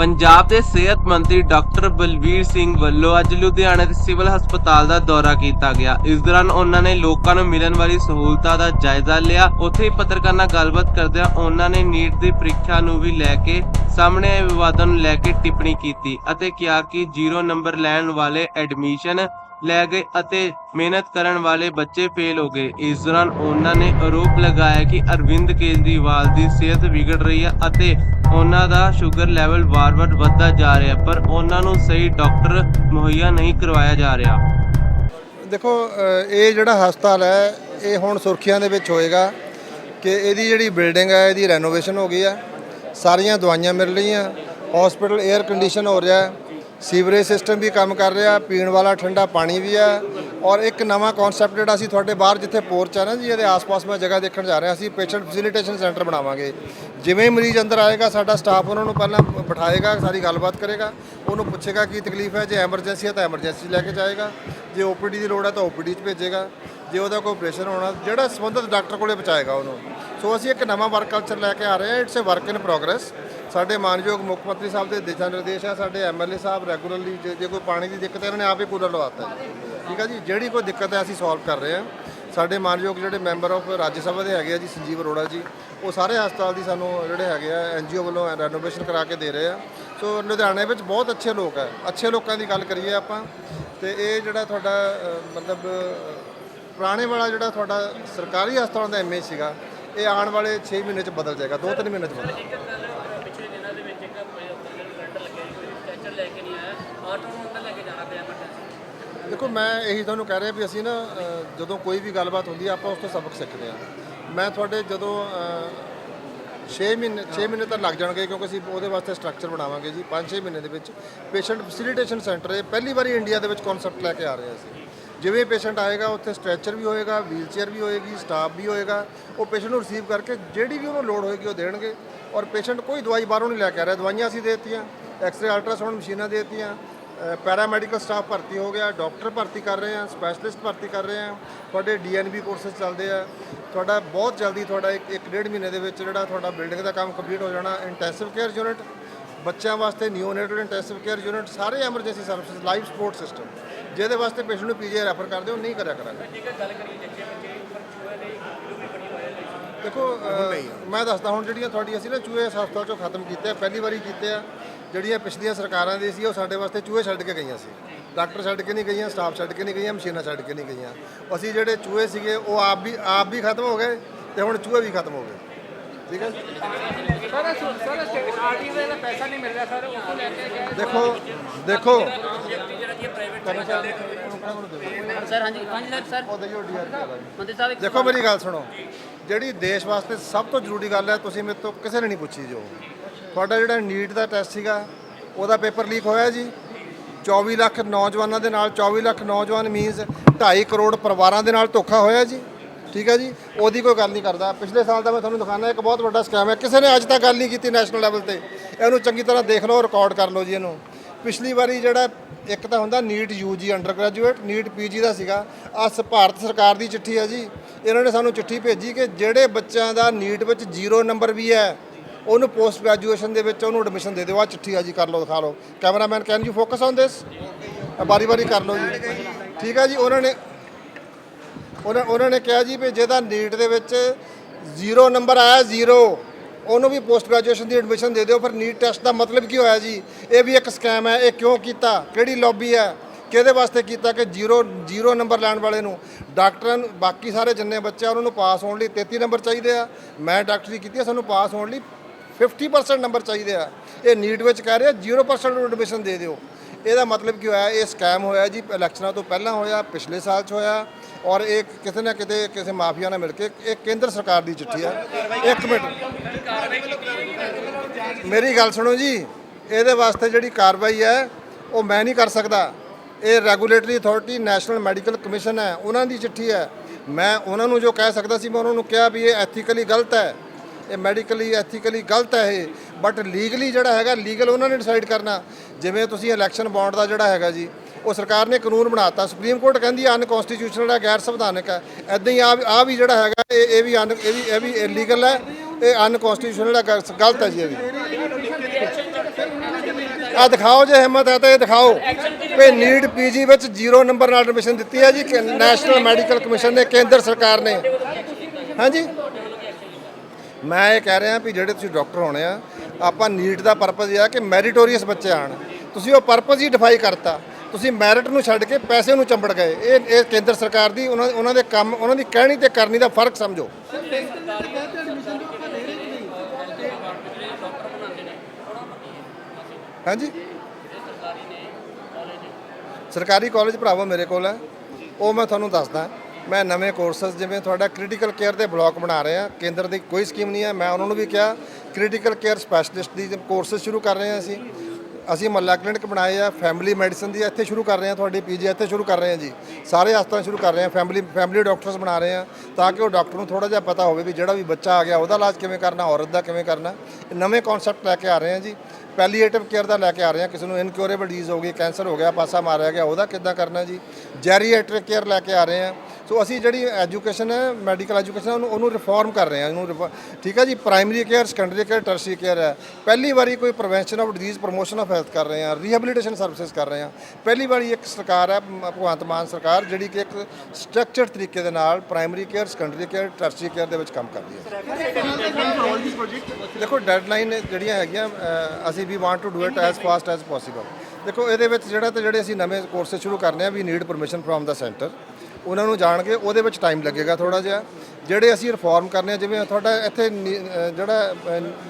ਪੰਜਾਬ ਦੇ ਸਿਹਤ ਮੰਤਰੀ ਡਾਕਟਰ ਬਲਵੀਰ ਸਿੰਘ ਵੱਲੋਂ ਅੱਜ ਲੁਧਿਆਣਾ ਦੇ ਸਿਵਲ ਹਸਪਤਾਲ ਦਾ ਦੌਰਾ ਕੀਤਾ ਗਿਆ। ਇਸ ਦੌਰਾਨ ਉਹਨਾਂ ਨੇ ਲੋਕਾਂ ਨੂੰ ਮਿਲਣ ਵਾਲੀ ਸਹੂਲਤਾਂ ਦਾ ਜਾਇਜ਼ਾ ਲਿਆ। ਉੱਥੇ ਹੀ ਪੱਤਰਕਾਰਾਂ ਨਾਲ ਗੱਲਬਾਤ ਕਰਦਿਆਂ ਉਹਨਾਂ ਨੇ ਨੀਟ ਦੀ ਪ੍ਰੀਖਿਆ ਨੂੰ ਵੀ ਲੈ ਕੇ ਸਾਹਮਣੇ ਆਏ ਵਿਵਾਦਾਂ ਨੂੰ ਲੈ ਕੇ ਟਿੱਪਣੀ ਕੀਤੀ ਅਤੇ ਕਿਹਾ ਕਿ ਜ਼ੀਰੋ ਨੰਬਰ ਲੈਣ ਵਾਲੇ ਐਡਮਿਸ਼ਨ ਲੈ ਗਏ ਅਤੇ ਮਿਹਨਤ ਕਰਨ ਵਾਲੇ ਬੱਚੇ ਫੇਲ ਹੋ ਗਏ। ਇਸ ਦੌਰਾਨ ਉਹਨਾਂ ਨੇ ਆਰੋਪ ਲਗਾਇਆ ਕਿ ਅਰਵਿੰਦ ਕੇਜਰੀਵਾਲ ਦੀ ਸਿਹਤ ਵਿਗੜ ਰਹੀ ਹੈ ਅਤੇ ਉਹਨਾਂ ਦਾ ਸ਼ੂਗਰ ਲੈਵਲ ਵਾਰ-ਵਾਰ ਵੱਧਦਾ ਜਾ ਰਿਹਾ ਪਰ ਉਹਨਾਂ ਨੂੰ ਸਹੀ ਡਾਕਟਰ ਮੁਹੱਈਆ ਨਹੀਂ ਕਰਵਾਇਆ ਜਾ ਰਿਹਾ। ਦੇਖੋ ਇਹ ਜਿਹੜਾ ਹਸਪਤਾਲ ਹੈ, ਇਹ ਹੁਣ ਸੁਰਖੀਆਂ ਦੇ ਵਿੱਚ ਹੋਏਗਾ ਕਿ ਇਹਦੀ ਜਿਹੜੀ ਬਿਲਡਿੰਗ ਹੈ, ਇਹਦੀ ਰੈਨੋਵੇਸ਼ਨ ਹੋ ਗਈ ਹੈ। ਸਾਰੀਆਂ ਦਵਾਈਆਂ ਮਿਲ ਰਹੀਆਂ, ਹਸਪੀਟਲ 에ਅਰ ਕੰਡੀਸ਼ਨ ਹੋ ਰਿਹਾ ਹੈ। ਸੀਵਰੇਜ ਸਿਸਟਮ ਵੀ ਕੰਮ ਕਰ ਰਿਹਾ, ਪੀਣ ਵਾਲਾ ਠੰਡਾ ਪਾਣੀ ਵੀ ਹੈ ਔਰ ਇੱਕ ਨਵਾਂ ਕਨਸੈਪਟ ਜਿਹੜਾ ਅਸੀਂ ਤੁਹਾਡੇ ਬਾਹਰ ਜਿੱਥੇ ਪੋਰਚ ਹੈ ਨਾ ਜੀ, ਇਹਦੇ ਆਸ-ਪਾਸ ਮੈਂ ਜਗ੍ਹਾ ਦੇਖਣ ਜਾ ਰਿਹਾ, ਅਸੀਂ ਪੇਸ਼ੈਂਟ ਫੈਸਿਲਿਟੇਸ਼ਨ ਸੈਂਟਰ ਬਣਾਵਾਂਗੇ। ਜਿਵੇਂ ਹੀ ਮਰੀਜ਼ ਅੰਦਰ ਆਏਗਾ, ਸਾਡਾ ਸਟਾਫ ਉਹਨਾਂ ਨੂੰ ਪਹਿਲਾਂ ਬਿਠਾਏਗਾ, ਸਾਰੀ ਗੱਲਬਾਤ ਕਰੇਗਾ, ਉਹਨੂੰ ਪੁੱਛੇਗਾ ਕੀ ਤਕਲੀਫ ਹੈ, ਜੇ ਐਮਰਜੈਂਸੀ ਹੈ ਤਾਂ ਐਮਰਜੈਂਸੀ ਲੈ ਕੇ ਜਾਏਗਾ, ਜੇ ਓਪੀਡੀ ਦੀ ਲੋੜ ਹੈ ਤਾਂ ਓਪੀਡੀ 'ਚ ਭੇਜੇਗਾ, ਜੇ ਉਹਦਾ ਕੋਈ ਆਪਰੇਸ਼ਨ ਹੋਣਾ, ਜਿਹੜਾ ਸੰਬੰਧਿਤ ਡਾਕਟਰ ਕੋਲੇ ਪਹੁੰਚਾਏਗਾ ਉਹਨੂੰ। ਸੋ ਅਸੀਂ ਇੱਕ ਨਵਾਂ ਵਰਕ ਕਲਚਰ ਲੈ ਕੇ ਆ ਰਹੇ ਹਾਂ it's a work in progress ਸਾਡੇ ਮਾਨਯੋਗ ਮੁੱਖ ਮੰਤਰੀ ਸਾਹਿਬ ਦੇ ਦਿਸ਼ਾ ਨਿਰਦੇਸ਼ ਆ, ਸਾਡੇ ਐਮਐਲਏ ਸਾਹਿਬ ਰੈਗੂਲਰਲੀ ਜੇ ਜੇ ਕੋਈ ਪਾਣੀ ਦੀ ਦਿੱਕਤ ਹੈ ਇਹਨਾਂ ਨੇ ਆਪੇ ਕੂਲਰ ਲਵਾਤਾ ਜੀ। ਠੀਕ ਆ ਜੀ? ਜਿਹੜੀ ਕੋਈ ਦਿੱਕਤ ਹੈ, ਅਸੀਂ ਸੋਲਵ ਕਰ ਰਹੇ ਹਾਂ। ਸਾਡੇ ਮਾਨਯੋਗ ਜਿਹੜੇ ਮੈਂਬਰ ਆਫ ਰਾਜ ਸਭਾ ਦੇ ਹੈਗੇ ਆ ਜੀ, ਸੰਜੀਵ ਅਰੋੜਾ ਜੀ, ਉਹ ਸਾਰੇ ਹਸਪਤਾਲ ਦੀ ਸਾਨੂੰ ਜਿਹੜੇ ਹੈਗੇ ਆ ਐਨਜੀਓ ਵੱਲੋਂ ਰੈਨੋਵੇਸ਼ਨ ਕਰਾ ਕੇ ਦੇ ਰਹੇ ਆ। ਸੋ ਲੁਧਿਆਣੇ ਵਿੱਚ ਬਹੁਤ ਅੱਛੇ ਲੋਕ ਹੈ ਅੱਛੇ ਲੋਕਾਂ ਦੀ ਗੱਲ ਕਰੀਏ ਆਪਾਂ, ਤੇ ਇਹ ਜਿਹੜਾ ਤੁਹਾਡਾ ਮਤਲਬ ਪੁਰਾਣੇ ਵਾਲਾ ਜਿਹੜਾ ਤੁਹਾਡਾ ਸਰਕਾਰੀ ਹਸਪਤਾਲਾਂ ਦਾ ਇਮੇਜ ਸੀਗਾ, ਇਹ ਆਉਣ ਵਾਲੇ 6 ਮਹੀਨੇ ਚ ਬਦਲ ਜਾਏਗਾ 2-3 ਮਹੀਨੇ ਚ ਬਦਲ ਪਿਛਲੇ ਦਿਨਾਂ ਦੇ ਵਿੱਚ ਇੱਕ ਰਿਜ਼ਲਟ ਲੱਗਿਆ ਕਿ ਸਟ੍ਰੈਚਰ ਲੈ ਕੇ ਨਹੀਂ ਆਇਆ ਆਟੋ ਨੂੰ ਅੰਦਰ ਲੈ ਕੇ ਜਾਣਾ ਪਿਆ ਐਮਰਜੈਂਸੀ ਦੇਖੋ ਮੈਂ ਇਹੀ ਤੁਹਾਨੂੰ ਕਹਿ ਰਿਹਾ ਵੀ ਅਸੀਂ ਨਾ ਅ, ਜਦੋਂ ਕੋਈ ਵੀ ਗੱਲਬਾਤ ਹੁੰਦੀ ਹੈ ਆਪਾਂ ਉਸ ਤੋਂ ਸਬਕ ਸਿੱਖਦੇ ਹਾਂ ਮੈਂ ਤੁਹਾਡੇ ਜਦੋਂ 6 ਮਹੀਨੇ 6 ਮਹੀਨੇ ਤਾਂ ਲੱਗ ਜਾਣਗੇ ਕਿਉਂਕਿ ਅਸੀਂ ਉਹਦੇ ਵਾਸਤੇ ਸਟਰਕਚਰ ਬਣਾਵਾਂਗੇ ਜੀ 5-6 ਮਹੀਨੇ ਦੇ ਵਿੱਚ ਪੇਸ਼ੈਂਟ ਫੈਸਿਲਿਟੇਸ਼ਨ ਸੈਂਟਰ ਇਹ ਪਹਿਲੀ ਵਾਰੀ ਇੰਡੀਆ ਦੇ ਵਿੱਚ ਕਨਸੈਪਟ ਲੈ ਕੇ ਆ ਰਹੇ ਅਸੀਂ। ਜਿਵੇਂ ਪੇਸ਼ੈਂਟ ਆਏਗਾ ਉੱਥੇ ਸਟ੍ਰੈਚਰ ਵੀ ਹੋਏਗਾ ਵੀਲਚੇਅਰ ਵੀ ਹੋਏਗੀ ਸਟਾਫ ਵੀ ਹੋਏਗਾ ਉਹ ਪੇਸ਼ੈਂਟ ਨੂੰ ਰਿਸੀਵ ਕਰਕੇ ਜਿਹੜੀ ਵੀ ਉਹਨੂੰ ਲੋੜ ਹੋਏਗੀ ਉਹ ਦੇਣਗੇ। ਔਰ ਪੇਸ਼ੈਂਟ ਕੋਈ ਦਵਾਈ ਬਾਹਰੋਂ ਨਹੀਂ ਲੈ ਕੇ ਆ ਰਿਹਾ ਦਵਾਈਆਂ ਅਸੀਂ ਦੇਤੀਆਂ ਦਿੱਤੀਆਂ ਐਕਸ-ਰੇ ਅਲਟਰਾਸਾਊਂਡ ਮਸ਼ੀਨਾਂ ਦੇ ਦਿੱਤੀਆਂ ਪੈਰਾਮੈਡੀਕਲ ਸਟਾਫ ਭਰਤੀ ਹੋ ਗਿਆ ਡਾਕਟਰ ਭਰਤੀ ਕਰ ਰਹੇ ਆ ਸਪੈਸ਼ਲਿਸਟ ਭਰਤੀ ਕਰ ਰਹੇ ਆ ਤੁਹਾਡੇ ਡੀਐਨਬੀ ਕੋਰਸਸ ਚੱਲਦੇ ਆ। ਤੁਹਾਡਾ ਬਹੁਤ ਜਲਦੀ ਤੁਹਾਡਾ ਇੱਕ ਇੱਕ ਡੇਢ ਮਹੀਨੇ ਦੇ ਵਿੱਚ ਜਿਹੜਾ ਤੁਹਾਡਾ ਬਿਲਡਿੰਗ ਦਾ ਕੰਮ ਕੰਪਲੀਟ ਹੋ ਜਾਣਾ। ਇੰਟੈਂਸਿਵ ਕੇਅਰ ਯੂਨਿਟ ਬੱਚਿਆਂ ਵਾਸਤੇ ਨਿਓਨੇਟਲ ਇੰਟੈਂਸਿਵ ਕੇਅਰ ਯੂਨਿਟ ਸਾਰੇ emergency services life support system ਜਿਹਦੇ ਵਾਸਤੇ ਪੇਸ਼ੈਂਟ ਨੂੰ ਪੀਜੀ ਰੈਫਰ ਕਰਦੇ ਹੋ ਨਹੀਂ ਕਰਿਆ ਕਰਾਂਗੇ। ਜੇਕਰ ਗੱਲ ਕਰੀਏ ਜੱਜੇ ਬੱਚੇ ਉੱਪਰ ਚੂਹੇ ਦੇ ਵੀਡੀਓ ਵੀ ਬੜੀ ਵਾਇਰਲ ਹੋਈ ਦੇਖੋ ਮੈਂ ਦੱਸਦਾ ਹੁਣ ਜਿਹੜੀਆਂ ਤੁਹਾਡੀ ਅਸੀਂ ਨਾ ਚੂਹੇ ਹਸਪਤਾਲ ਚੋਂ ਖਤਮ ਕੀਤੇ ਆ ਪਹਿਲੀ ਵਾਰੀ ਕੀਤੇ ਆ। ਜਿਹੜੀਆਂ ਪਿਛਲੀਆਂ ਸਰਕਾਰਾਂ ਦੇ ਸੀ ਉਹ ਸਾਡੇ ਵਾਸਤੇ ਚੂਹੇ ਛੱਡ ਕੇ ਗਈਆਂ ਸੀ। ਡਾਕਟਰ ਛੱਡ ਕੇ ਨਹੀਂ ਗਈਆਂ ਸਟਾਫ ਛੱਡ ਕੇ ਨਹੀਂ ਗਈਆਂ ਮਸ਼ੀਨਾਂ ਛੱਡ ਕੇ ਨਹੀਂ ਗਈਆਂ। ਅਸੀਂ ਜਿਹੜੇ ਚੂਹੇ ਸੀਗੇ ਉਹ ਆਪ ਵੀ ਆਪ ਵੀ ਖਤਮ ਹੋ ਗਏ ਤੇ ਹੁਣ ਚੂਹੇ ਵੀ ਖਤਮ ਹੋ ਗਏ। ਠੀਕ ਹੈ ਸਰ ਸਰ ਆਰਟੀਓ ਦਾ ਪੈਸਾ ਨਹੀਂ ਮਿਲ ਰਿਹਾ ਸਰ ਉਸ ਨੂੰ ਲੈ ਕੇ ਗਏ ਦੇਖੋ ਦੇਖੋ। ਸਰ ਹਾਂਜੀ ਹਾਂਜੀ ਸਰ ਸਰ। ਉਹ ਦੇਖੋ ਮੇਰੀ ਗੱਲ ਸੁਣੋ। ਜਿਹੜੀ ਦੇਸ਼ ਵਾਸਤੇ ਸਭ ਤੋਂ ਜ਼ਰੂਰੀ ਗੱਲ ਹੈ ਤੁਸੀਂ ਮੇਰੇ ਤੋਂ ਕਿਸੇ ਨੇ ਨਹੀਂ ਪੁੱਛੀ ਜੋ। ਤੁਹਾਡਾ ਜਿਹੜਾ ਨੀਟ ਦਾ ਟੈਸਟ ਸੀਗਾ, ਉਹਦਾ ਪੇਪਰ ਲੀਕ ਹੋਇਆ ਜੀ। 24 ਲੱਖ ਨੌਜਵਾਨਾਂ ਦੇ ਨਾਲ 24 ਲੱਖ ਨੌਜਵਾਨ ਮੀਨਸ 2.5 ਕਰੋੜ ਪਰਿਵਾਰਾਂ ਦੇ ਨਾਲ ਧੋਖਾ ਹੋਇਆ ਜੀ। ਠੀਕ ਹੈ ਜੀ? ਉਹਦੀ ਕੋਈ ਗੱਲ ਨਹੀਂ ਕਰਦਾ। ਪਿਛਲੇ ਸਾਲ ਦਾ ਮੈਂ ਤੁਹਾਨੂੰ ਦਿਖਾਣਾ ਇੱਕ ਬਹੁਤ ਵੱਡਾ ਸਕੈਮ ਹੈ। ਕਿਸੇ ਨੇ ਅੱਜ ਤੱਕ ਗੱਲ ਨਹੀਂ ਕੀਤੀ ਨੈਸ਼ਨਲ ਲੈਵਲ ਤੇ। ਇਹਨੂੰ ਚੰਗੀ ਤਰ੍ਹਾਂ ਦੇਖ ਲਓ ਰਿਕਾਰਡ ਕਰ ਲਓ ਜੀ ਇਹਨੂੰ। ਪਿਛਲੀ ਵਾਰੀ ਜਿਹੜਾ, ਇੱਕ ਤਾਂ ਹੁੰਦਾ NEET UG under graduate NEET PG ਦਾ ਸੀਗਾ। ਅਸ ਭਾਰਤ ਸਰਕਾਰ ਦੀ ਚਿੱਠੀ ਹੈ ਜੀ। ਇਹਨਾਂ ਨੇ ਸਾਨੂੰ ਚਿੱਠੀ ਭੇਜੀ ਕਿ ਜਿਹੜੇ ਬੱਚਿਆਂ ਦਾ ਨੀਟ ਵਿੱਚ ਜ਼ੀਰੋ ਨੰਬਰ ਵੀ ਹੈ ਉਹਨੂੰ ਪੋਸਟ ਗ੍ਰੈਜੂਏਸ਼ਨ ਦੇ ਵਿੱਚ ਉਹਨੂੰ ਐਡਮਿਸ਼ਨ ਦੇ ਦਿਓ। ਆ ਚਿੱਠੀ ਆ ਜੀ, ਕਰ ਲਓ, ਦਿਖਾ ਲਓ। Cameraman can you focus on this ਬਾਰੀ ਬਾਰੀ ਕਰ ਲਓ ਜੀ। ਠੀਕ ਹੈ ਜੀ, ਉਹਨਾਂ ਨੇ ਉਹਨਾਂ ਉਹਨਾਂ ਨੇ ਕਿਹਾ ਜੀ ਵੀ ਜਿਹਦਾ ਨੀਟ ਦੇ ਵਿੱਚ ਜ਼ੀਰੋ ਨੰਬਰ ਆਇਆ ਜ਼ੀਰੋ ਉਹਨੂੰ ਵੀ ਪੋਸਟ ਗ੍ਰੈਜੂਏਸ਼ਨ ਦੀ ਐਡਮਿਸ਼ਨ ਦੇ ਦਿਓ। ਪਰ ਨੀਟ ਟੈਸਟ ਦਾ ਮਤਲਬ ਕੀ ਹੋਇਆ ਜੀ? ਇਹ ਵੀ ਇੱਕ ਸਕੈਮ ਹੈ, ਇਹ ਕਿਉਂ ਕੀਤਾ? ਕਿਹੜੀ ਲੌਬੀ ਹੈ? ਕਿਹਦੇ ਵਾਸਤੇ ਕੀਤਾ ਕਿ ਜ਼ੀਰੋ ਜ਼ੀਰੋ ਨੰਬਰ ਲੈਣ ਵਾਲੇ ਨੂੰ? ਡਾਕਟਰਾਂ ਨੂੰ ਬਾਕੀ ਸਾਰੇ ਜਿੰਨੇ ਬੱਚੇ ਆ, ਉਹਨਾਂ ਨੂੰ ਪਾਸ ਹੋਣ ਲਈ 33 ਨੰਬਰ ਚਾਹੀਦੇ ਆ। ਮੈਂ ਡਾਕਟਰੀ ਕੀਤੀ ਆ, ਸਾਨੂੰ ਪਾਸ ਹੋਣ ਲਈ 50% ਨੰਬਰ ਚਾਹੀਦੇ ਆ। ਇਹ ਨੀਟ ਵਿੱਚ ਕਹਿ ਰਿਹਾ 0% ਨੂੰ ਐਡਮਿਸ਼ਨ ਦੇ ਦਿਓ। ਇਹਦਾ ਮਤਲਬ ਕੀ ਹੋਇਆ, ਇਹ ਸਕੈਮ ਹੋਇਆ ਜੀ, ਇਲੈਕਸ਼ਨਾਂ ਤੋਂ ਪਹਿਲਾਂ ਹੋਇਆ, ਪਿਛਲੇ ਸਾਲ 'ਚ ਹੋਇਆ, ਔਰ ਇਹ ਕਿਤੇ ਨਾ ਕਿਤੇ ਕਿਸੇ ਮਾਫੀਆ ਨਾਲ ਮਿਲ ਕੇ ਇਹ ਕੇਂਦਰ ਸਰਕਾਰ ਦੀ ਚਿੱਠੀ ਹੈ ਇੱਕ ਮਿੰਟ। ਮੇਰੀ ਗੱਲ ਸੁਣੋ ਜੀ, ਇਹਦੇ ਵਾਸਤੇ ਜਿਹੜੀ ਕਾਰਵਾਈ ਹੈ, ਉਹ ਮੈਂ ਨਹੀਂ ਕਰ ਸਕਦਾ। ਇਹ regulatory authority National Medical Commission ਹੈ, ਉਹਨਾਂ ਦੀ ਚਿੱਠੀ ਹੈ। ਮੈਂ ਉਹਨਾਂ ਨੂੰ ਜੋ ਕਹਿ ਸਕਦਾ ਸੀ, ਮੈਂ ਉਹਨਾਂ ਨੂੰ ਕਿਹਾ ਵੀ ਇਹ ਐਥੀਕਲੀ ਗਲਤ ਹੈ। ਇਹ ਮੈਡੀਕਲੀ ਐਥੀਕਲੀ ਗਲਤ ਹੈ ਇਹ। ਬਟ ਲੀਗਲੀ ਜਿਹੜਾ ਹੈਗਾ ਲੀਗਲ ਉਹਨਾਂ ਨੇ ਡਿਸਾਈਡ ਕਰਨਾ। ਜਿਵੇਂ ਤੁਸੀਂ ਇਲੈਕਸ਼ਨ ਬੌਂਡ ਦਾ ਜਿਹੜਾ ਹੈਗਾ ਜੀ, ਉਹ ਸਰਕਾਰ ਨੇ ਕਾਨੂੰਨ ਬਣਾਤਾ ਸੁਪਰੀਮ ਕੋਰਟ ਕਹਿੰਦੀ ਹੈ ਅਨਕਨਸਟੀਟਿਊਸ਼ਨਲ ਹੈ ਗੈਰ ਸੰਵਿਧਾਨਕ ਹੈ। ਐਦਾਂ ਹੀ ਆ ਆ ਵੀ ਜਿਹੜਾ ਹੈਗਾ, ਇਹ ਇਹ ਵੀ ਅਨ ਇਹ ਵੀ ਇਹ ਵੀ ਇਲੀਗਲ ਹੈ। ਇਹ ਅਨਕਨਸਟੀਟਿਊਸ਼ਨਲ ਹੈ, ਗਲਤ ਹੈ ਜੀ ਇਹ ਵੀ। ਆ ਦਿਖਾਓ ਜੇ ਹਿੰਮਤ ਹੈ ਤਾਂ ਇਹ ਦਿਖਾਓ। ਵੀ ਨੀਟ ਪੀਜੀ ਵਿੱਚ ਜ਼ੀਰੋ ਨੰਬਰ ਨਾਲ ਐਡਮਿਸ਼ਨ ਦਿੱਤੀ ਹੈ ਜੀ ਨੈਸ਼ਨਲ ਮੈਡੀਕਲ ਕਮਿਸ਼ਨ ਨੇ, ਕੇਂਦਰ ਸਰਕਾਰ ਨੇ। ਹਾਂਜੀ? ਮੈਂ ਇਹ ਕਹਿ ਰਿਹਾ ਵੀ ਜਿਹੜੇ ਤੁਸੀਂ ਡਾਕਟਰ ਹੋਣੇ ਆ, ਆਪਾਂ ਨੀਟ ਦਾ ਪਰਪਸ ਇਹ ਆ ਕਿ ਮੈਰੀਟੋਰੀਅਸ ਬੱਚੇ ਆਣ ਤੁਸੀਂ ਉਹ ਪਰਪਸ ਹੀ ਡਿਫਾਈ ਕਰਤਾ। ਤੁਸੀਂ ਮੈਰਿਟ ਨੂੰ ਛੱਡ ਕੇ ਪੈਸੇ ਨੂੰ ਚੰਬੜ ਗਏ। ਇਹ ਇਹ ਕੇਂਦਰ ਸਰਕਾਰ ਦੀ, ਉਹਨਾਂ ਉਹਨਾਂ ਦੇ ਕੰਮ, ਉਹਨਾਂ ਦੀ ਕਹਿਣੀ ਤੇ ਕਰਨੀ ਦਾ ਫ਼ਰਕ ਸਮਝੋ। ਹਾਂਜੀ? ਸਰਕਾਰੀ ਕਾਲਜ ਭਰਾਵੋ ਮੇਰੇ ਕੋਲ ਹੈ। ਉਹ ਮੈਂ ਤੁਹਾਨੂੰ ਦੱਸਦਾ। ਮੈਂ ਨਵੇਂ ਕੋਰਸਸ ਜਿਵੇਂ ਤੁਹਾਡਾ ਕ੍ਰਿਟੀਕਲ ਕੇਅਰ ਦੇ ਬਲਾਕ ਬਣਾ ਰਹੇ ਆ ਕੇਂਦਰ ਦੀ ਕੋਈ ਸਕੀਮ ਨਹੀਂ ਹੈ। ਮੈਂ ਉਹਨਾਂ ਨੂੰ ਵੀ ਕਿਹਾ ਕ੍ਰਿਟੀਕਲ ਕੇਅਰ ਸਪੈਸ਼ਲਿਸਟ ਦੀ ਕੋਰਸਸ ਸ਼ੁਰੂ ਕਰ ਰਹੇ ਹਾਂ ਅਸੀਂ। ਅਸੀਂ ਮੱਲਾ ਕਲੀਨਿਕ ਬਣਾਏ ਆ ਫੈਮਿਲੀ ਮੈਡੀਸਨ ਦੀ ਇੱਥੇ ਸ਼ੁਰੂ ਕਰ ਰਹੇ ਹਾਂ ਤੁਹਾਡੀ ਪੀਜੀ, ਇੱਥੇ ਸ਼ੁਰੂ ਕਰ ਰਹੇ ਹਾਂ ਜੀ। ਸਾਰੇ ਹਸਪਤਾਲ ਸ਼ੁਰੂ ਕਰ ਰਹੇ ਹਾਂ ਫੈਮਿਲੀ ਫੈਮਿਲੀ ਡਾਕਟਰਸ ਬਣਾ ਰਹੇ ਹਾਂ, ਤਾਂ ਕਿ ਉਹ ਡਾਕਟਰ ਨੂੰ ਥੋੜਾ ਜਿਹਾ ਪਤਾ ਹੋਵੇ ਵੀ ਜਿਹੜਾ ਵੀ ਬੱਚਾ ਆ ਗਿਆ, ਉਹਦਾ ਇਲਾਜ ਕਿਵੇਂ ਕਰਨਾ, ਔਰਤ ਦਾ ਕਿਵੇਂ ਕਰਨਾ। ਇਹ ਨਵੇਂ ਕਨਸੈਪਟ ਲੈ ਕੇ ਆ ਰਹੇ ਹਾਂ ਜੀ। ਪੈਲੀਏਟਿਵ ਕੇਅਰ ਦਾ ਲੈ ਕੇ ਆ ਰਹੇ ਹਾਂ, ਕਿਸੇ ਨੂੰ ਇਨਕਿਉਰੇਬਲ ਡਿਜ਼ੀਜ਼ ਹੋ ਗਈ ਕੈਂਸਰ ਹੋ ਗਿਆ, ਪਾਸਾ ਮਾਰਿਆ ਗਿਆ, ਉਹਦਾ ਕਿੱਦਾਂ ਕਰਨਾ ਜੀ? ਜੈਰੀਏਟ੍ਰਿਕ ਕੇਅਰ ਲੈ ਕੇ ਆ ਰਹੇ ਹਾਂ। ਸੋ ਅਸੀਂ ਜਿਹੜੀ ਐਜੂਕੇਸ਼ਨ ਹੈ, ਮੈਡੀਕਲ ਐਜੂਕੇਸ਼ਨ ਉਹਨੂੰ ਉਹਨੂੰ ਰਿਫਾਰਮ ਕਰ ਰਹੇ ਹਾਂ, ਇਹਨੂੰ ਰਿਫਾ- ਠੀਕ ਹੈ ਜੀ? Primary care secondary care tertiary care ਹੈ। ਪਹਿਲੀ ਵਾਰੀ ਕੋਈ prevention of disease promotion of health ਕਰ ਰਹੇ ਹਾਂ ਰੀਹੈਬਿਲਿਟੇਸ਼ਨ ਸਰਵਿਸਿਜ਼ ਕਰ ਰਹੇ ਹਾਂ। ਪਹਿਲੀ ਵਾਰੀ ਇੱਕ ਸਰਕਾਰ ਹੈ ਭਗਵੰਤ ਮਾਨ ਸਰਕਾਰ, ਜਿਹੜੀ ਕਿ ਇੱਕ ਸਟਰਕਚਰਡ ਤਰੀਕੇ ਦੇ ਨਾਲ primary care secondary care tertiary care ਦੇ ਵਿੱਚ ਕੰਮ ਕਰਦੀ ਹੈ। ਦੇਖੋ ਡੈਡਲਾਈਨ ਜਿਹੜੀਆਂ ਹੈਗੀਆਂ ਅਸੀਂ ਵੀ want to do it as fast as possible ਦੇਖੋ, ਇਹਦੇ ਵਿੱਚ ਜਿਹੜਾ ਤੇ ਜਿਹੜੇ ਅਸੀਂ ਨਵੇਂ ਕੋਰਸ ਸ਼ੁਰੂ ਕਰਨੇ ਆ we need permission from the centre ਉਹਨਾਂ ਨੂੰ ਜਾਣ ਕੇ ਉਹਦੇ ਵਿੱਚ ਟਾਈਮ ਲੱਗੇਗਾ ਥੋੜਾ ਜਿਹਾ। ਜਿਹੜੇ ਅਸੀਂ ਰਿਫਾਰਮ ਕਰਨੇ ਆ ਜਿਵੇਂ ਤੁਹਾਡਾ ਇੱਥੇ ਨੀ- ਅ, ਜਿਹੜਾ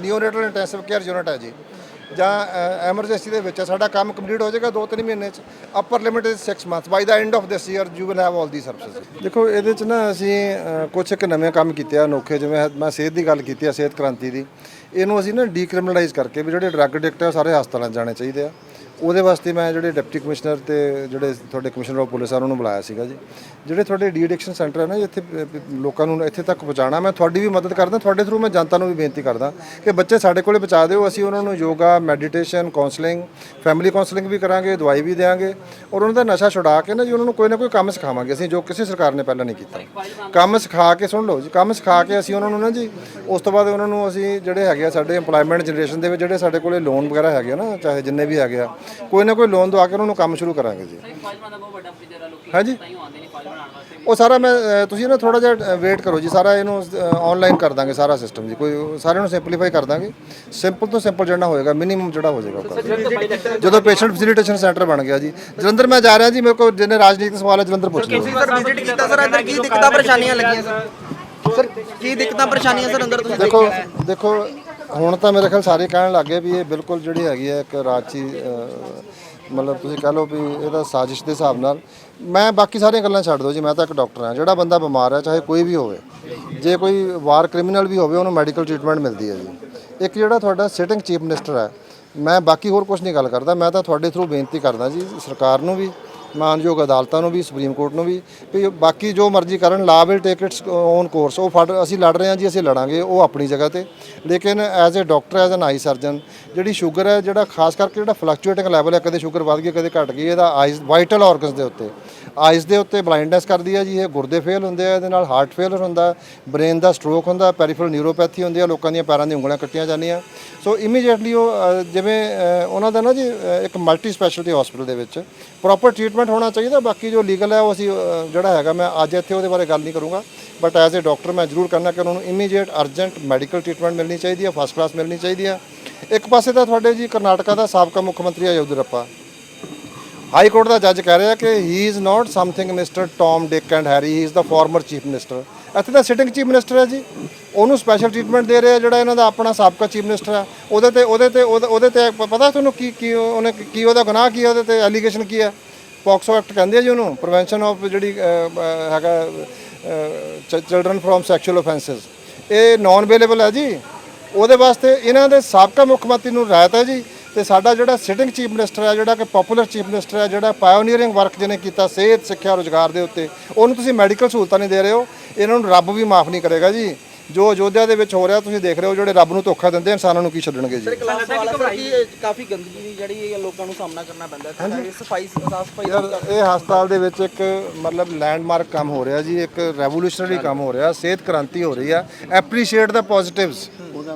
ਨਿਓਨੇਟਲ ਇੰਟੈਂਸਿਵ ਕੇਅਰ ਯੂਨਿਟ ਹੈ ਜੀ ਜਾਂ ਐਮਰਜੈਂਸੀ ਦੇ ਵਿੱਚ ਹੈ, ਸਾਡਾ ਕੰਮ ਕੰਪਲੀਟ ਹੋ ਜਾਏਗਾ 2-3 ਮਹੀਨੇ ਚ। Upper limit is 6 months by the end of this year you will have all the services ਦੇਖੋ ਇਹਦੇ ਚ ਨਾ ਅਸੀਂ ਅ, ਕੁਛ ਇੱਕ ਨਵੇਂ ਕੰਮ ਕੀਤੇ ਆ ਅਨੋਖੇ ਜਿਵੇਂ ਮੈਂ ਸਿਹਤ ਦੀ ਗੱਲ ਕੀਤੀ ਆ ਸਿਹਤ ਕ੍ਰਾਂਤੀ ਦੀ। ਇਹਨੂੰ ਅਸੀਂ ਨਾ ਡੀਕ੍ਰਿਮੀਨਲਾਈਜ਼ ਕਰਕੇ ਵੀ ਜਿਹੜੇ ਡਰੱਗ ਐਡਿਕਟ ਆ ਉਹ ਸਾਰੇ ਹਸਪਤਾਲਾਂ 'ਚ ਜਾਣੇ ਚਾਹੀਦੇ ਆ। ਉਹਦੇ ਵਾਸਤੇ ਮੈਂ ਜਿਹੜੇ ਡਿਪਟੀ ਕਮਿਸ਼ਨਰ ਤੇ ਜਿਹੜੇ ਤੁਹਾਡੇ ਕਮਿਸ਼ਨਰ ਆਫ ਪੁਲਿਸ ਆ, ਉਹਨਾਂ ਨੂੰ ਬੁਲਾਇਆ ਸੀਗਾ ਜੀ। ਜਿਹੜੇ ਤੁਹਾਡੇ ਡੀ ਐਡਿਕਸ਼ਨ ਸੈਂਟਰ ਹੈ ਨਾ, ਇੱਥੇ ਲੋਕਾਂ ਨੂੰ ਇੱਥੇ ਤੱਕ ਪਹੁੰਚਾਉਣਾ, ਮੈਂ ਤੁਹਾਡੀ ਵੀ ਮਦਦ ਕਰਦਾ, ਤੁਹਾਡੇ ਥਰੂ ਮੈਂ ਜਨਤਾ ਨੂੰ ਵੀ ਬੇਨਤੀ ਕਰਦਾ ਕਿ ਬੱਚੇ ਸਾਡੇ ਕੋਲੇ ਪਹੁੰਚਾ ਦਿਓ, ਅਸੀਂ ਉਹਨਾਂ ਨੂੰ yoga meditation counselling family counselling ਵੀ ਕਰਾਂਗੇ, ਦਵਾਈ ਵੀ ਦੇਵਾਂਗੇ ਔਰ ਉਹਨਾਂ ਦਾ ਨਸ਼ਾ ਛੁਡਾ ਕੇ ਨਾ ਜੀ, ਉਹਨਾਂ ਨੂੰ ਕੋਈ ਨਾ ਕੋਈ ਕੰਮ ਸਿਖਾਵਾਂਗੇ। ਅਸੀਂ ਜੋ ਕਿਸੇ ਸਰਕਾਰ ਨੇ ਪਹਿਲਾਂ ਨਹੀਂ ਕੀਤਾ। ਕੰਮ ਸਿਖਾ ਕੇ, ਸੁਣ ਲਓ ਜੀ, ਕੰਮ ਸਿਖਾ ਕੇ ਅਸੀਂ ਉਹਨਾਂ ਨੂੰ ਨਾ ਜੀ, ਉਸ ਤੋਂ ਬਾਅਦ ਉਹਨਾਂ ਨੂੰ ਅਸੀਂ ਜਿਹੜੇ ਹੈਗੇ ਆ, ਸਾਡੇ EMPLOYMENT ਜਨਰੇਸ਼ਨ ਦੇ ਵਿੱਚ ਜਿਹੜੇ ਸਾਡੇ ਕੋਲੇ ਲੋਨ ਵਗੈਰਾ ਹੈਗੇ ਆ ਨਾ, ਚਾਹੇ ਜਿੰਨੇ ਵੀ ਹੈਗੇ ਆ ਕੋਈ ਨਾ ਕੋਈ ਲੋਨ ਦਵਾ ਕੇ ਉਹਨਾਂ ਨੂੰ ਕੰਮ ਸ਼ੁਰੂ ਕਰਾਂਗੇ ਜੀ। ਫਾਜ਼ਿਲਕਾ ਦਾ ਬਹੁਤ ਵੱਡਾ ਪ੍ਰੋਜੈਕਟ ਆ ਲੋਕੀ ਹਾਂਜੀ। ਉਹ ਸਾਰਾ ਮੈਂ ਤੁਸੀਂ ਨਾ ਥੋੜਾ ਜਿਹਾ ਵੇਟ ਕਰੋ ਜੀ ਸਾਰਾ ਇਹਨੂੰ ਆਨਲਾਈਨ ਕਰ ਦਾਂਗੇ ਸਾਰਾ ਸਿਸਟਮ ਜੀ। ਕੋਈ ਸਾਰਿਆਂ ਨੂੰ ਸਿੰਪਲੀਫਾਈ ਕਰ ਦਾਂਗੇ। ਸਿੰਪਲ ਤੋਂ ਸਿੰਪਲ ਜਿਹੜਾ ਹੋਏਗਾ ਮਿਨੀਮਮ ਜਿਹੜਾ ਹੋ ਜਾਏਗਾ। ਜਦੋਂ ਪੇਸ਼ੈਂਟ ਫੈਸਿਲਿਟੇਸ਼ਨ ਸੈਂਟਰ ਬਣ ਗਿਆ ਜੀ। ਜਲੰਧਰ ਮੈਂ ਜਾ ਰਿਹਾ ਜੀ ਮੇਰੇ ਕੋਲ ਜਿਹਨੇ ਰਾਜਨੀਤਿਕ ਸਵਾਲ ਹੈ ਜਲੰਧਰ ਪੁੱਛ ਲਓ। ਸਰ ਵਿਜ਼ਿਟ ਕੀਤਾ ਸਰ ਅੰਦਰ ਕੀ ਦਿੱਕਤਾਂ ਪਰੇਸ਼ਾਨੀਆਂ ਲੱਗੀਆਂ ਸਰ? ਸਰ ਕੀ ਦਿੱਕਤਾਂ ਪਰੇਸ਼ਾਨੀਆਂ ਸਰ ਅੰਦਰ ਤੁਸੀਂ ਦੇਖੋ ਦੇਖੋ ਹੁਣ ਤਾਂ ਮੇਰੇ ਖਿਆਲ ਸਾਰੇ ਕਹਿਣ ਲੱਗੇ ਵੀ ਇਹ ਬਿਲਕੁਲ ਜਿਹੜੀ ਹੈਗੀ ਹੈ ਇੱਕ ਰਾਜੀ ਮਤਲਬ ਤੁਸੀਂ ਕਹ ਲਓ ਵੀ ਇਹਦਾ ਸਾਜ਼ਿਸ਼ ਦੇ ਹਿਸਾਬ ਨਾਲ। ਮੈਂ ਬਾਕੀ ਸਾਰੀਆਂ ਗੱਲਾਂ ਛੱਡ ਦਿਓ ਜੀ, ਮੈਂ ਤਾਂ ਇੱਕ ਡਾਕਟਰ ਹਾਂ। ਜਿਹੜਾ ਬੰਦਾ ਬਿਮਾਰ ਹੈ, ਚਾਹੇ ਕੋਈ ਵੀ ਹੋਵੇ, ਜੇ ਕੋਈ ਵਾਰ ਕ੍ਰਿਮੀਨਲ ਵੀ ਹੋਵੇ, ਉਹਨੂੰ ਮੈਡੀਕਲ ਟ੍ਰੀਟਮੈਂਟ ਮਿਲਦੀ ਹੈ ਜੀ। ਇੱਕ ਜਿਹੜਾ ਤੁਹਾਡਾ ਸਿਟਿੰਗ ਚੀਫ ਮਿਨਿਸਟਰ ਹੈ, ਮੈਂ ਬਾਕੀ ਹੋਰ ਕੁਝ ਨਹੀਂ ਗੱਲ ਕਰਦਾ, ਮੈਂ ਤਾਂ ਤੁਹਾਡੇ ਥਰੂ ਬੇਨਤੀ ਕਰਦਾ ਜੀ, ਸਰਕਾਰ ਨੂੰ ਵੀ ਮਾਨਯੋਗ ਅਦਾਲਤਾਂ ਨੂੰ ਵੀ, ਸੁਪਰੀਮ ਕੋਰਟ ਨੂੰ ਵੀ ਵੀ ਬਾਕੀ ਜੋ ਮਰਜ਼ੀ ਕਰਨ, law will take its own course, ਉਹ ਫੜ, ਅਸੀਂ ਲੜ ਰਹੇ ਹਾਂ ਜੀ, ਅਸੀਂ ਲੜਾਂਗੇ, ਉਹ ਆਪਣੀ ਜਗ੍ਹਾ ਤੇ। ਲੇਕਿਨ as a doctor as an eye surgeon ਜਿਹੜੀ ਸ਼ੂਗਰ ਹੈ, ਜਿਹੜਾ ਖਾਸ ਕਰਕੇ ਜਿਹੜਾ ਫਲਕਚੁਏਟਿੰਗ ਲੈਵਲ ਹੈ, ਕਦੇ ਸ਼ੂਗਰ ਵੱਧ ਗਈ, ਕਦੇ ਘਟ ਗਈ, ਇਹਦਾ ਆਈਜ਼ ਵਾਈਟਲ ਆਰਗਨਸ ਦੇ ਉੱਤੇ। ਆਈਜ਼ ਦੇ ਉੱਤੇ ਬਲਾਈਂਡਨੈਸ ਕਰਦੀ ਹੈ ਜੀ, ਇਹ ਗੁਰਦੇ ਫੇਲ ਹੁੰਦੇ ਆ, ਇਹਦੇ ਨਾਲ ਹਾਰਟ ਫੇਲਰ ਹੁੰਦਾ ਬ੍ਰੇਨ ਦਾ ਸਟ੍ਰੋਕ ਹੁੰਦਾ ਪੈਰੀਫਰਲ ਨਿਊਰੋਪੈਥੀ ਹੁੰਦੀ ਆ, ਲੋਕਾਂ ਦੀਆਂ ਪੈਰਾਂ ਦੀਆਂ ਉਂਗਲਾਂ ਕੱਟੀਆਂ ਜਾਂਦੀਆਂ। ਸੋ ਇਮੀਡੀਏਟਲੀ ਉਹ ਜਿਵੇਂ ਉਹਨਾਂ ਦਾ ਨਾ ਜੀ ਇੱਕ ਮਲਟੀ ਸਪੈਸ਼ਲਿਟੀ ਹਸਪੀਟਲ ਦੇ ਵਿੱਚ ਪ੍ਰੋਪਰ ਟ੍ਰੀਟਮੈਂਟ ਹੋਣਾ ਚਾਹੀਦਾ, ਬਾਕੀ ਜੋ ਲੀਗਲ ਹੈ ਉਹ ਅਸੀਂ ਜਿਹੜਾ ਹੈਗਾ ਮੈਂ ਅੱਜ ਇੱਥੇ ਉਹਦੇ ਬਾਰੇ ਗੱਲ ਨਹੀਂ ਕਰੂੰਗਾ। ਬਟ ਐਜ਼ ਅ ਡਾਕਟਰ ਮੈਂ ਜ਼ਰੂਰ ਕਰਨਾ ਕਿ ਉਹਨਾਂ ਨੂੰ ਇਮੀਡੀਏਟ ਅਰਜੈਂਟ ਮੈਡੀਕਲ ਟ੍ਰੀਟਮੈਂਟ ਮਿਲਣੀ ਚਾਹੀਦੀ ਹੈ ਫਸਟ ਕਲਾਸ ਮਿਲਣੀ ਚਾਹੀਦੀ ਹੈ ਇੱਕ ਪਾਸੇ ਤਾਂ ਤੁਹਾਡੇ ਜੀ ਕਰਨਾਟਕਾ ਦਾ ਸਾਬਕਾ ਮੁੱਖ ਮੰਤਰੀ ਆ ਯਦੂਰੱਪਾ ਹਾਈ ਕੋਰਟ ਦਾ ਜੱਜ ਕਹਿ ਰਿਹਾ ਕਿ he is not something mister Tom Dick and Harry he is the former chief minister ਇੱਥੇ ਤਾਂ ਸਿਟਿੰਗ ਚੀਫ ਮਿਨਿਸਟਰ ਹੈ ਜੀ। ਉਹਨੂੰ ਸਪੈਸ਼ਲ ਟ੍ਰੀਟਮੈਂਟ ਦੇ ਰਿਹਾ ਜਿਹੜਾ ਇਹਨਾਂ ਦਾ ਆਪਣਾ ਸਾਬਕਾ ਚੀਫ ਮਿਨਿਸਟਰ ਹੈ। ਉਹਦੇ ਤੇ ਉਹਦੇ ਤੇ, ਉਹਦੇ ਉਹਦੇ ਤੇ ਪਤਾ ਤੁਹਾਨੂੰ ਕੀ ਕੀ ਉਹਨੇ ਕੀ ਉਹਦਾ ਗੁਨਾਹ ਕੀ ਹੈ, ਉਹਦੇ ਤੇ ਐਲੀਗੇਸ਼ਨ ਕੀ ਹੈ? ਪੌਕਸੋ ਐਕਟ ਕਹਿੰਦੇ ਆ ਜੀ ਉਹਨੂੰ ਪ੍ਰੀਵੈਂਸ਼ਨ ਆਫ ਜਿਹੜੀ ਹੈਗਾ ਚਿਲਡਰਨ ਫਰੋਮ ਸੈਕਸ਼ੂਅਲ ਆਫੈਂਸਸ ਇਹ ਨਾਨ ਅਵੇਲੇਬਲ ਹੈ ਜੀ। ਉਹਦੇ ਵਾਸਤੇ ਇਹਨਾਂ ਦੇ ਸਾਬਕਾ ਮੁੱਖ ਮੰਤਰੀ ਨੂੰ ਰਾਇਤ ਹੈ ਜੀ। ਤੇ ਸਾਡਾ ਜਿਹੜਾ ਸਿਟਿੰਗ ਚੀਫ ਮਿਨਿਸਟਰ ਹੈ ਜਿਹੜਾ ਕਿ ਪਪੂਲਰ ਚੀਫ ਮਿਨਿਸਟਰ ਹੈ ਜਿਹੜਾ ਪਾਇਓਨੀਅਰਿੰਗ ਵਰਕ ਜਿਹਨੇ ਕੀਤਾ ਸਿਹਤ ਸਿੱਖਿਆ ਰੋਜ਼ਗਾਰ ਦੇ ਉੱਤੇ ਉਹਨੂੰ ਤੁਸੀਂ ਮੈਡੀਕਲ ਸਹੂਲਤਾਂ ਨਹੀਂ ਦੇ ਰਹੇ ਹੋ ਇਹਨਾਂ ਨੂੰ ਰੱਬ ਵੀ ਮਾਫ ਨਹੀਂ ਕਰੇਗਾ ਜੀ। ਜੋ ਅਯੋਧਿਆ ਦੇ ਵਿੱਚ ਹੋ ਰਿਹਾ ਤੁਸੀਂ ਦੇਖ ਰਹੇ ਹੋ ਜਿਹੜੇ ਰੱਬ ਨੂੰ ਧੋਖਾ ਦਿੰਦੇ ਆ, ਇਨਸਾਨਾਂ ਨੂੰ ਕੀ ਛੱਡਣਗੇ ਜੀ। ਕਾਫੀ ਗੰਦਗੀ ਦੀ ਜਿਹੜੀ ਇਹ ਲੋਕਾਂ ਨੂੰ ਸਾਹਮਣਾ ਕਰਨਾ ਪੈਂਦਾ ਹੈ ਤੇ ਸਫ਼ਾਈ ਸਾਫ਼ ਸਫ਼ਾਈ ਦਾ ਯਾਰ ਇਹ ਹਸਪਤਾਲ ਦੇ ਵਿੱਚ ਇੱਕ ਮਤਲਬ ਲੈਂਡਮਾਰਕ ਕੰਮ ਹੋ ਰਿਹਾ ਜੀ ਇੱਕ ਰੈਵੋਲੂਸ਼ਨਰੀ ਕੰਮ ਹੋ ਰਿਹਾ ਸਿਹਤ ਕ੍ਰਾਂਤੀ ਹੋ ਰਹੀ ਆ ਐਪਰੀਸ਼ੀਏਟ ਦਾ ਪੋਜ਼ਿਟਿਵਸ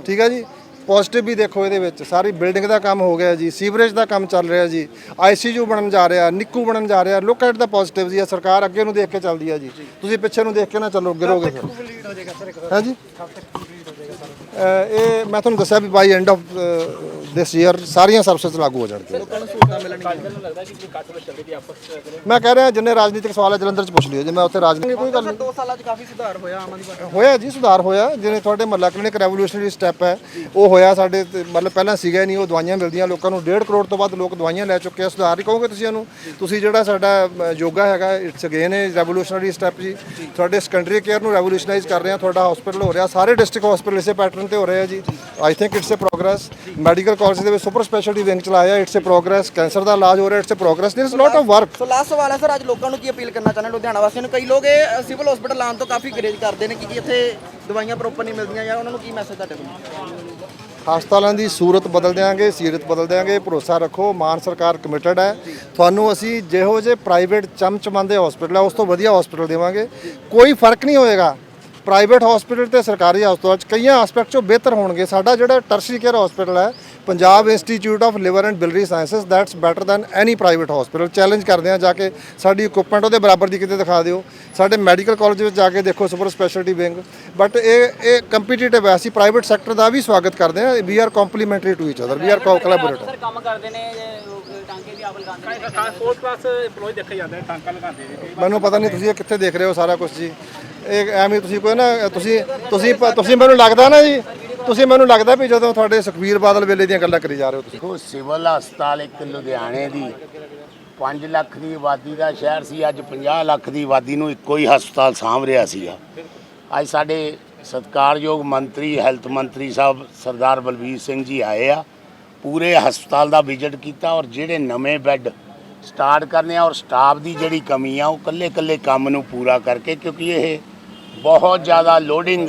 ਠੀਕ ਹੈ ਜੀ? ਪੋਜ਼ਿਟਿਵ ਵੀ ਦੇਖੋ ਇਹਦੇ ਵਿੱਚ। ਸਾਰੀ ਬਿਲਡਿੰਗ ਦਾ ਕੰਮ ਹੋ ਗਿਆ ਜੀ ਸੀਵਰੇਜ ਦਾ ਕੰਮ ਚੱਲ ਰਿਹਾ ਜੀ ਆਈਸੀਯੂ ਬਣਨ ਜਾ ਰਿਹਾ ਨਿੱਕੂ ਬਣਨ ਜਾ ਰਿਹਾ। ਲੁੱਕ ਐਟ ਦਾ ਪੋਜ਼ਿਟਿਵ ਜੀ ਸਰਕਾਰ ਅੱਗੇ ਨੂੰ ਦੇਖ ਕੇ ਚੱਲਦੀ ਹੈ ਜੀ। ਤੁਸੀਂ ਪਿੱਛੇ ਨੂੰ ਦੇਖ ਕੇ ਨਾ ਚੱਲੋ ਗਿਰੋਗੇ ਫਿਰ ਹੈ ਜੀ? ਅਹ ਇਹ ਮੈਂ ਤੁਹਾਨੂੰ ਦੱਸਿਆ ਵੀ by end of this year ਸਾਰੀਆਂ ਸਰਵਿਸਿਜ਼ ਲਾਗੂ ਹੋ ਜਾਣਗੀਆਂ। ਮੈਂ ਕਹਿ ਰਿਹਾ ਜਿੰਨੇ ਰਾਜਨੀਤਿਕ ਸਵਾਲ ਹੈ ਜਲੰਧਰ ਚ ਪੁੱਛ ਲਿਓ ਜੇ ਮੈਂ ਉੱਥੇ ਰਾਜਨੀਤੀ ਕੋਈ ਗੱਲ ਸਰ 2 ਸਾਲਾਂ 'ਚ ਕਾਫੀ ਸੁਧਾਰ ਹੋਇਆ ਆਮ ਆਦਮੀ ਪਾਰਟੀ ਹੋਇਆ ਜੀ ਸੁਧਾਰ ਹੋਇਆ। ਜਿਵੇਂ ਤੁਹਾਡੇ ਮਹੱਲਾ ਕਲੀਨਿਕ ਰੈਵੋਲੂਸ਼ਨਰੀ ਸਟੈਪ ਹੈ ਉਹ ਹੋਇਆ ਸਾਡੇ ਤੇ ਮਤਲਬ ਪਹਿਲਾਂ ਸੀਗਾ ਹੀ ਨਹੀਂ ਉਹ ਦਵਾਈਆਂ ਮਿਲਦੀਆਂ ਲੋਕਾਂ ਨੂੰ 1.5 ਕਰੋੜ ਤੋਂ ਵੱਧ ਲੋਕ ਦਵਾਈਆਂ ਲੈ ਚੁੱਕੇ ਆ। ਸੁਧਾਰ ਹੀ ਕਹੋਗੇ ਤੁਸੀਂ ਇਹਨੂੰ? ਤੁਸੀਂ ਜਿਹੜਾ ਸਾਡਾ ਅ, ਯੋਗਾ ਹੈਗਾ ਇਟਸ ਅਗੇਨ ਹੈ ਰੈਵੋਲੂਸ਼ਨਰੀ ਸਟੈਪ ਜੀ। ਤੁਹਾਡੇ ਸੈਕੰਡਰੀ ਕੇਅਰ ਨੂੰ ਰੈਵੋਲੂਸ਼ਨਾਈਜ਼ ਕਰ ਰਹੇ ਆ ਤੁਹਾਡਾ ਹਸਪੀਟਲ ਹੋ ਰਿਹਾ ਸਾਰੇ ਡਿਸਟ੍ਰਿਕਟ ਹਸਪੀਟਲ ਇਸੇ ਪੈਟਰਨ ਤੇ ਹੋ ਰਹੇ ਆ ਜੀ। I think it's a progress medical college ਦੇ ਵਿੱਚ ਸੁਪਰ ਸਪੈਸ਼ਲਿਟੀ ਵਿੰਗ ਚਲਾਇਆ ਇਟਸ ਅ ਪ੍ਰੋਗਰੈਸ ਕੈਂਸਰ ਦਾ ਇਲਾਜ ਹੋ ਰਿਹਾ it's a progress there is lot of work so last ਸਵਾਲ ਹੈ ਸਰ ਅੱਜ ਲੋਕਾਂ ਨੂੰ ਕੀ ਅਪੀਲ ਕਰਨਾ ਚਾਹੁੰਦੇ ਲੁਧਿਆਣਾ ਵਾਸੀਆਂ ਨੂੰ ਕਈ ਲੋਕ ਇਹ ਸਿਵਲ ਹਸਪੀਟਲ ਆਉਣ ਤੋਂ ਕਾਫੀ ਗਰੇਜ ਕਰਦੇ ਨੇ ਕਿ ਜੀ ਇੱਥੇ ਦਵਾਈਆਂ ਪ੍ਰੋਪਰ ਨਹੀਂ ਮਿਲਦੀਆਂ ਜਾਂ ਉਹਨਾਂ ਨੂੰ ਕੀ ਮੈਸੇਜ ਤੁਹਾਡੇ ਕੋਲ? ਹਸਪਤਾਲਾਂ ਦੀ ਸੂਰਤ ਬਦਲ ਦਿਆਂਗੇ ਸੀਰਤ ਬਦਲ ਦਿਆਂਗੇ ਭਰੋਸਾ ਰੱਖੋ ਮਾਨ ਸਰਕਾਰ ਕਮਿਟਡ ਹੈ। ਤੁਹਾਨੂੰ ਅਸੀਂ ਜਿਹੋ ਜਿਹੇ ਪ੍ਰਾਈਵੇਟ ਚਮਚਮਾਂਦੇ ਹਸਪੀਟਲ ਹੈ ਉਸ ਤੋਂ ਵਧੀਆ ਹਸਪੀਟਲ ਦੇਵਾਂਗੇ। ਕੋਈ ਫ਼ਰਕ ਨਹੀਂ ਹੋਏਗਾ। ਪ੍ਰਾਈਵੇਟ ਹਸਪੀਟਲ ਤੇ ਸਰਕਾਰੀ ਹਸਪਤਾਲ ਚ ਕਈਆਂ ਐਸਪੈਕਟ ਚੋਂ ਬਿਹਤਰ ਹੋਣਗੇ। ਸਾਡਾ ਜਿਹੜਾ ਟਰਸ਼ਰੀ ਕੇਅਰ ਹਸਪੀਟਲ ਹੈ Punjab institute of liver and biliary sciences that's better than any private hospital challenge ਕਰਦੇ ਆ ਜਾ ਕੇ ਸਾਡੀ ਇਕਵਿਪਮੈਂਟ ਉਹਦੇ ਬਰਾਬਰ ਦੀ ਕਿਤੇ ਦਿਖਾ ਦਿਓ। ਸਾਡੇ ਮੈਡੀਕਲ ਕਾਲਜ ਵਿੱਚ ਜਾ ਕੇ ਦੇਖੋ ਸੁਪਰ ਸਪੈਸ਼ਲਿਟੀ ਵਿੰਗ ਬਟ ਇਹ ਇਹ ਕੰਪੀਟੀਟਿਵ ਹੈ। ਅਸੀਂ ਪ੍ਰਾਈਵੇਟ ਸੈਕਟਰ ਦਾ ਵੀ ਸਵਾਗਤ ਕਰਦੇ ਹਾਂ। We are complementary to each other we are collaborator sir ਕੰਮ ਕਰਦੇ ਨੇ ਟਾਂਕੇ ਵੀ ਆਪ ਲਗਾਉਂਦੇ ਨੇ। ਖਾਸ ਫੋਰਥ ਕਲਾਸ EMPLOYE ਦੇਖੇ ਜਾਂਦੇ ਟਾਂਕਾ ਲਗਾਉਂਦੇ ਨੇ। ਮੈਨੂੰ ਪਤਾ ਨਹੀਂ ਤੁਸੀਂ ਇਹ ਕਿੱਥੇ ਦੇਖ ਰਹੇ ਹੋ ਸਾਰਾ ਕੁਝ ਜੀ। ਇਹ ਐਵੇਂ ਤੁਸੀਂ ਕੋਈ ਨਾ, ਤੁਸੀਂ ਤੁਸੀਂ ਤੁਸੀਂ ਮੈਨੂੰ ਲੱਗਦਾ ਨਾ ਜੀ, ਤੁਸੀਂ ਮੈਨੂੰ ਲੱਗਦਾ ਵੀ ਜਦੋਂ ਤੁਹਾਡੇ ਸੁਖਬੀਰ ਬਾਦਲ ਵੇਲੇ ਦੀਆਂ ਗੱਲਾਂ ਕਰੀ ਜਾ ਰਹੇ ਹੋ ਤੁਸੀਂ। ਦੇਖੋ, ਸਿਵਲ ਹਸਪਤਾਲ ਇੱਕ ਲੁਧਿਆਣੇ ਦੀ 5 ਲੱਖ ਦੀ ਆਬਾਦੀ ਦਾ ਸ਼ਹਿਰ ਸੀ, ਅੱਜ 50 ਲੱਖ ਦੀ ਆਬਾਦੀ ਨੂੰ ਇੱਕੋ ਹੀ ਹਸਪਤਾਲ ਸਾਂਭ ਰਿਹਾ ਸੀਗਾ। ਅੱਜ ਸਾਡੇ ਸਤਿਕਾਰਯੋਗ ਮੰਤਰੀ, ਹੈਲਥ ਮੰਤਰੀ ਸਾਹਿਬ ਸਰਦਾਰ ਬਲਬੀਰ ਸਿੰਘ ਜੀ ਆਏ ਆ, ਪੂਰੇ ਹਸਪਤਾਲ ਦਾ ਵਿਜ਼ਿਟ ਕੀਤਾ ਔਰ ਜਿਹੜੇ ਨਵੇਂ ਬੈੱਡ ਸਟਾਰਟ ਕਰਨੇ ਆ ਔਰ ਸਟਾਫ ਦੀ ਜਿਹੜੀ ਕਮੀ ਆ, ਉਹ ਕੱਲੇ ਕੱਲੇ ਕੰਮ ਨੂੰ ਪੂਰਾ ਕਰਕੇ, ਕਿਉਂਕਿ ਇਹ ਬਹੁਤ ਜ਼ਿਆਦਾ ਲੋਡਿੰਗ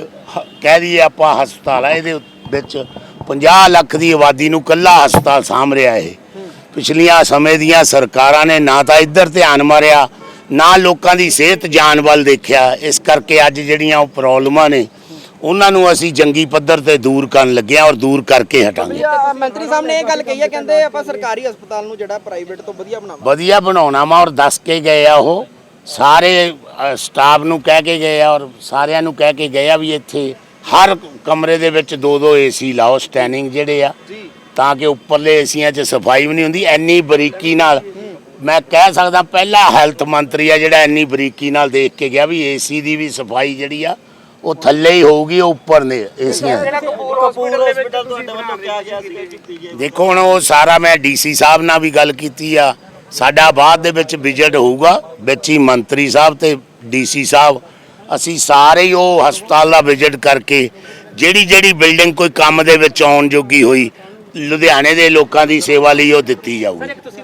ਕਹਿ ਦਈਏ ਆਪਾਂ ਹਸਪਤਾਲ ਆ ਇਹਦੇ ਵਿੱਚ 50 ਲੱਖ ਦੀ ਆਬਾਦੀ ਨੂੰ ਕੱਲਾ ਹਸਪਤਾਲ ਸਾਂਭ ਰਿਹਾ ਇਹ। ਪਿਛਲੀਆਂ ਸਮੇਂ ਦੀਆਂ ਸਰਕਾਰਾਂ ਨੇ ਨਾ ਤਾਂ ਇੱਧਰ ਧਿਆਨ ਮਾਰਿਆ ਨਾ ਲੋਕਾਂ ਦੀ ਸਿਹਤ ਜਾਨ ਵੱਲ ਦੇਖਿਆ। ਇਸ ਕਰਕੇ ਅੱਜ ਜਿਹੜੀਆਂ ਉਹ ਪ੍ਰੋਬਲਮਾਂ ਨੇ ਉਹਨਾਂ ਨੂੰ ਅਸੀਂ ਜੰਗੀ ਪੱਧਰ ਤੇ ਦੂਰ ਕਰਨ ਲੱਗੇ ਹਾਂ ਔਰ ਦੂਰ ਕਰਕੇ ਹਟਾਂਗੇ। ਮੰਤਰੀ ਸਾਹਿਬ ਨੇ ਇਹ ਗੱਲ ਕਹੀ ਹੈ ਕਹਿੰਦੇ ਆਪਾਂ ਸਰਕਾਰੀ ਹਸਪਤਾਲ ਨੂੰ ਜਿਹੜਾ ਪ੍ਰਾਈਵੇਟ ਤੋਂ ਵਧੀਆ ਬਣਾਵਾਂਗੇ। ਵਧੀਆ ਬਣਾਉਣਾ ਵਾ ਔਰ ਦੱਸ ਕੇ ਗਏ ਆ ਉਹ। ਸਾਰੇ ਸਟਾਫ ਨੂੰ ਕਹਿ ਕੇ ਗਏ ਆ ਔਰ ਸਾਰਿਆਂ ਨੂੰ ਕਹਿ ਕੇ ਗਏ ਆ ਵੀ ਇੱਥੇ ਹਰ ਕਮਰੇ ਦੇ ਵਿੱਚ ਦੋ ਦੋ ਏਸੀ ਲਾਓ ਸਟੈਂਡਿੰਗ ਜਿਹੜੇ ਆ ਤਾਂ ਕਿ ਉੱਪਰਲੇ ਏਸੀਆਂ 'ਚ ਸਫ਼ਾਈ ਵੀ ਨਹੀਂ ਹੁੰਦੀ ਐਨੀ ਬਰੀਕੀ ਨਾਲ। ਮੈਂ ਕਹਿ ਸਕਦਾ ਪਹਿਲਾ ਹੈਲਥ ਮੰਤਰੀ ਆ ਜਿਹੜਾ ਐਨੀ ਬਰੀਕੀ ਨਾਲ ਦੇਖ ਕੇ ਗਿਆ ਵੀ ਏਸੀ ਦੀ ਵੀ ਸਫ਼ਾਈ ਜਿਹੜੀ ਆ ਉਹ ਥੱਲੇ ਹੀ ਹੋਊਗੀ ਉਹ ਉੱਪਰ ਨੇ ਏਸੀਆਂ ਦੇਖੋ ਹੁਣ ਉਹ ਸਾਰਾ ਮੈਂ ਡੀਸੀ ਸਾਹਿਬ ਨਾਲ ਵੀ ਗੱਲ ਕੀਤੀ ਆ ਸਾਡਾ ਬਾਅਦ ਦੇ ਵਿੱਚ ਵਿਜ਼ਿਟ ਹੋਊਗਾ। ਵਿੱਚ ਹੀ ਮੰਤਰੀ ਸਾਹਿਬ ਤੇ ਡੀਸੀ ਸਾਹਿਬ। ਅਸੀਂ ਸਾਰੇ ਹੀ ਉਹ ਹਸਪਤਾਲ ਦਾ ਵਿਜ਼ਿਟ ਕਰਕੇ, ਜਿਹੜੀ ਜਿਹੜੀ ਬਿਲਡਿੰਗ ਕੋਈ ਕੰਮ ਦੇ ਵਿੱਚ ਆਉਣ ਜੋਗੀ ਹੋਈ, ਲੁਧਿਆਣੇ ਦੇ ਲੋਕਾਂ ਦੀ ਸੇਵਾ ਲਈ ਉਹ ਦਿੱਤੀ ਜਾਊਗੀ।